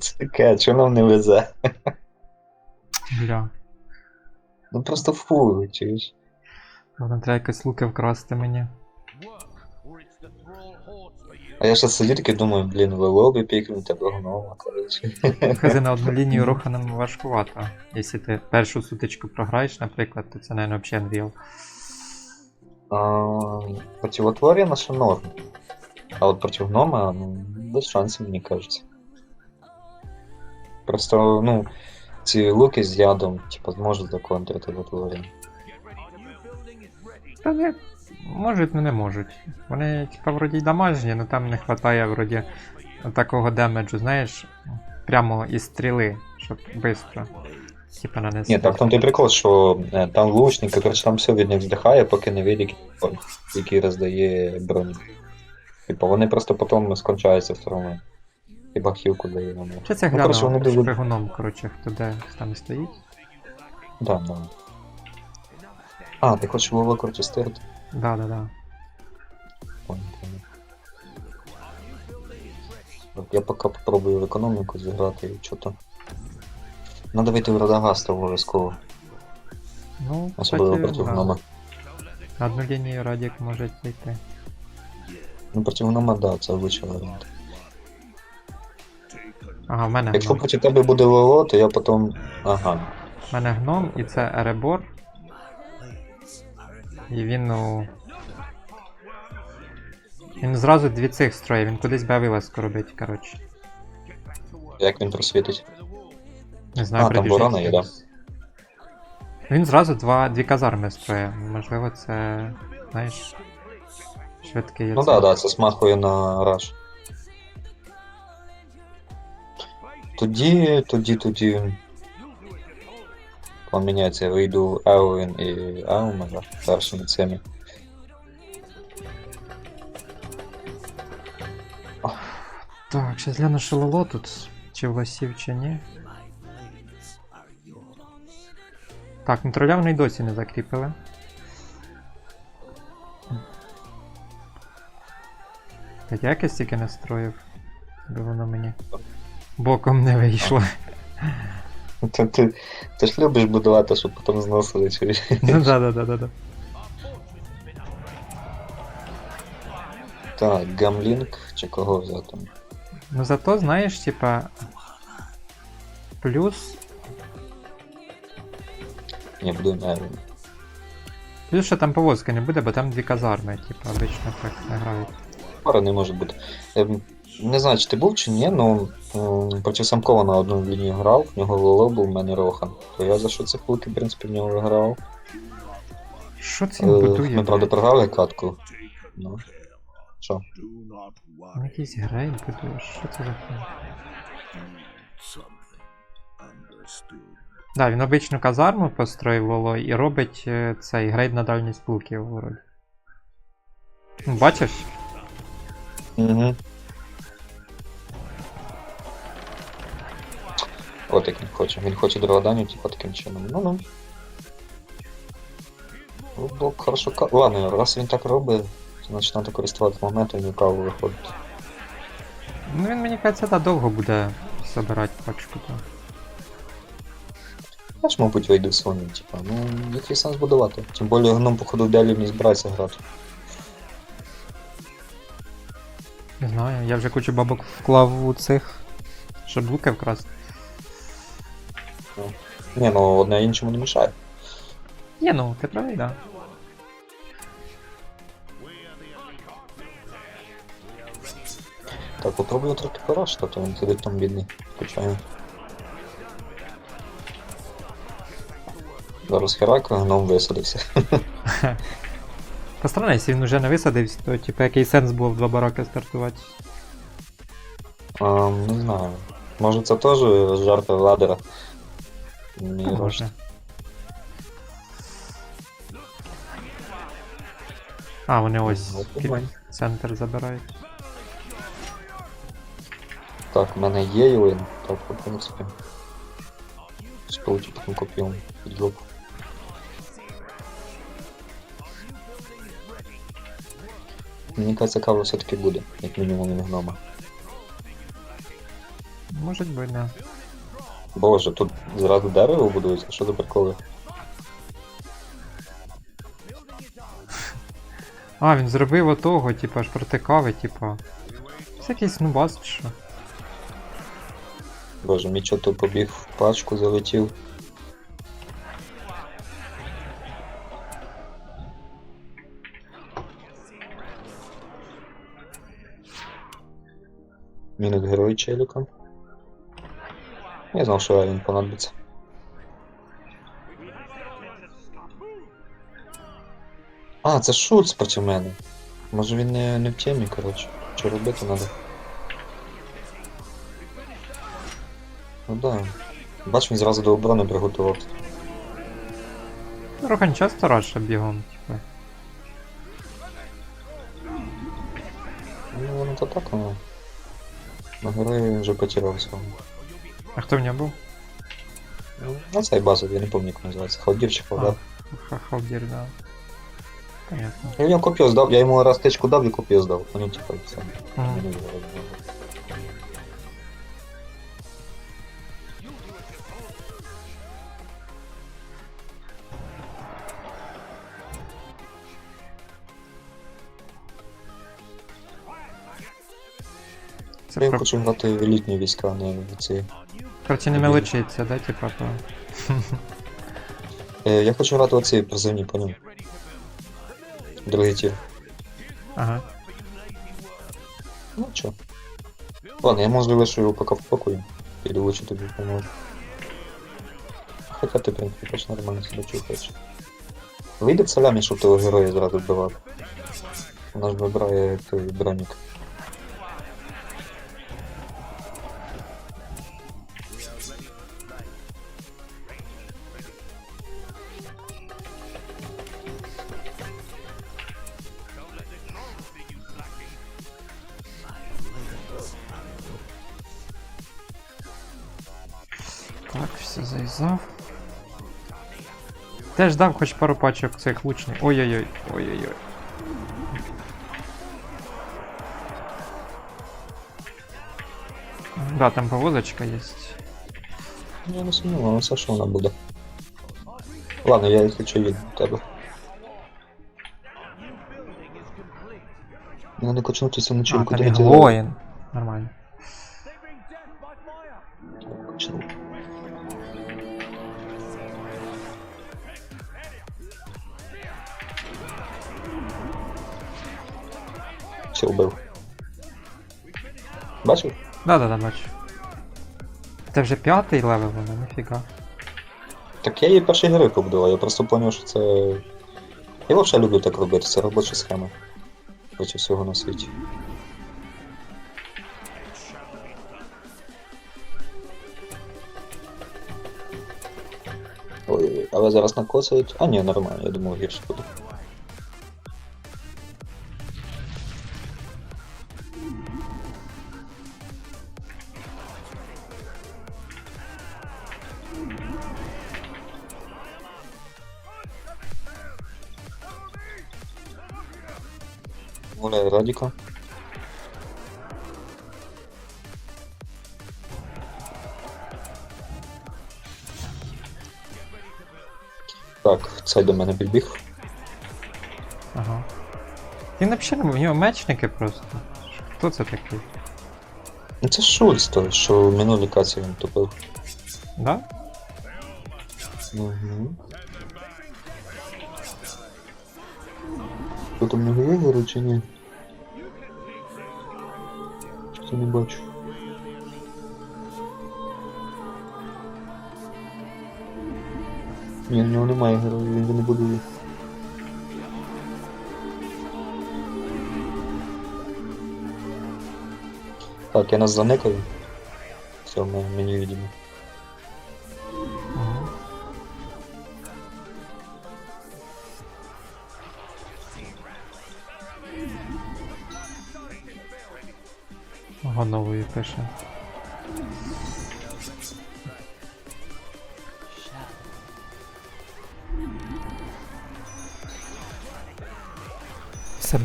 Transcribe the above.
це таке? Чого нам не везе? Бля. Ну просто фу, чуєш? Ладно, треба якось луки вкрасти мені. А я щас сидю такий думаю, блін, ви лобі пікнуть або гнома, коротше. Хази на одну лінію руханим важкувато. Якщо ти першу сутичку програєш, наприклад, то це, мабуть, взагалі Unreal. А, Противотворено ще норм. А от проти гнома, ну, без шансів, мені кажеться. Просто, ну, ці луки з ядом, типа, зможуть законтрити вотворення. Та не. Можуть, ну не можуть. Вони, типа, вроді й дамажні, але там не вистачає вроді такого демеджу, знаєш, прямо із стріли, щоб швидко. Типа нанести. Ні, так тому той прикол, що е, там лучник, коротше, там все від них здихає, поки не конь, який роздає броню. Типа вони просто потім скончаються все одно. Хіба хілку дає нам. Чи це Ну, коротше, гляну вони дуже- шпигуном, коротше, хто де там стоїть. Да, да. А, ти хочеш Вова коротше стирити? Да, да, да. Понял, понял. Я поки попробую в економіку зіграти і що-то. Надо вийти в Радагаста обов'язково, Ну, особливо кстати, проти да. гнома. На одну лінію Радік може зайти. Ну проти гнома, да, це лучший варіант. Ага, в мене Якщо гном. проти тебе буде ВО, то я потім. Ага. В мене гном і це Еребор. І він, ну. Він зразу дві цих строїв, він кудись би вилазку робить, коротше. Як він просвітить? Не знаю, А, там прибіжить ворона є, хтось. Він зразу два, дві казарми строє. Можливо, це. Знаєш. Швидкий Ну це. да, да, це смахує на раш. Тоді, тоді, тоді. Поміняється, я вийду Еовін і Еумена першими цими. Так, щас гляну шелоло тут. Чи в лосів, чи ні. Так, ну троля вони досі не закріпили. Так я якось тільки настроїв. Воно мені боком не вийшло. Ти, ти, ти ж любиш будувати, щоб потім зносили чуєш. Ну да, да, да, да, да. Так, Гамлінг чи кого взяти? Ну зато, знаєш, типа. Плюс. Ні, буду Еовін. Плюс, що там повозки не буде, бо там дві казарми, типа, обично так не грають. Пара не може бути. Не знаю, чи ти був чи ні, ну проти Самкова на одну лінію грав, в нього Лоло був, в мене Рохан. То я за що цих луки, в принципі, в нього виграв. Що це Е, він будує? Ми, правда, програли катку. Ну. Що? Ну, Якийсь грейд будує, що це за хуйня? Да, він обичну казарму построїв Лоло і робить е, цей грейд на дальність луків вроді. Ну, бачиш? Угу. От як він хоче. Він хоче дроводаню, типа таким чином. Ну ну. Ну, ну, хорошо. ка- Ладно, раз він так робить, то значить треба користуватися моментом і каву виходить. Ну він мені кажеться, да, довго буде собирати пачку то. Я ж, мабуть, вийду в Sony, типа, ну, який сенс будувати. Тим більше гном, походу, далі не збирається грати. Не знаю, я вже кучу бабок вклав у цих. Щоб луки вкрасти. Ні, ну одне іншому не мішає. Є, ну, ти правий, да. Так, попробую трохи пораж, то він сидить там бідний. Включаю. Зараз херака, гном висадився. Якщо він уже не висадився, то типу який сенс було в два бараки стартувати. А, не знаю. Може це теж жарти ладера. Ні, Ну, Може. А, вони ось Ну, під думаю. центр забирають. Так, в мене є Юлин, так, в принципі. Сполучу потім купив під жопу. Мені кажется, кава все-таки буде, як мінімум від гнома. Може бути, да. Боже, тут зразу дерево будується, що за приколи? А, він зробив отого, типа, аж протикави, типа. Це якийсь нубас чи що? Боже, мій чото побіг в пачку, залетів. Мінус герой челіка. Я знав, що він понадобиться. А, це Шульц проти мене. Може він не, не в темі, коротше. Що робити треба? Ну да. Бач, він зразу до оборони приготувався. Рохан часто радше бігом, типа. Ну, воно то так, воно. На герої він вже потеряв свого. А хто в нього був? Ну, цей базовий, я не пам'ятаю, як називається. Халдір чи А, халдер. Халдір, да. Понятно. Я в нього коп'ю здав, я йому раз тичку дав і коп'ю здав. Вони типа все. Знаю, не знаю. Це Я про... хочу грати елітні війська, а не ці. Коротше не мелочиться, да, типа, то. Е, Я хочу грати оці призивні, поняв. Другий тір. Ага. Ну чо. Ладно, я можу лишу його поки в покої. Піду лучше тобі поможу. Хоча ти, в принципі, теж нормально себе чухаєш. Вийде в салямі, щоб того героя зразу вбивав. Вона ж вибирає той бронік. Все зав'язав. Теж дав хоч пару пачок цих лучних. Ой-ой-ой, ой-ой-ой. Да, там повозочка есть. Я не сумніваюся, що вона буде. Ладно, я якщо що до тебе. Не качнутися на А, чільку там дайте. воїн. Нормально. Все, вбив. Бачив? Да-да-да, бачу. Це вже п'ятий левел воно, ніфіга. Так я її перший герой побудував, я просто зрозумів, що це. Я взагалі люблю так робити, це робоча схема. Проти всього на світі. Ой, але зараз накосають. А ні, нормально, я думав гірше буде. Гуляє Радіка. Так, цей до мене підбіг. Ага. Він взагалі, в нього мечники просто. Хто це такий? Ну це Шульц той, що в минулій каці він тупив. Да? Угу. Хто там не вигору чи ні? Що не бачу. Ні, в нього немає героїв, він не будує. Так, я нас заникаю. Все, мені видимо. Гоновою пише. Все.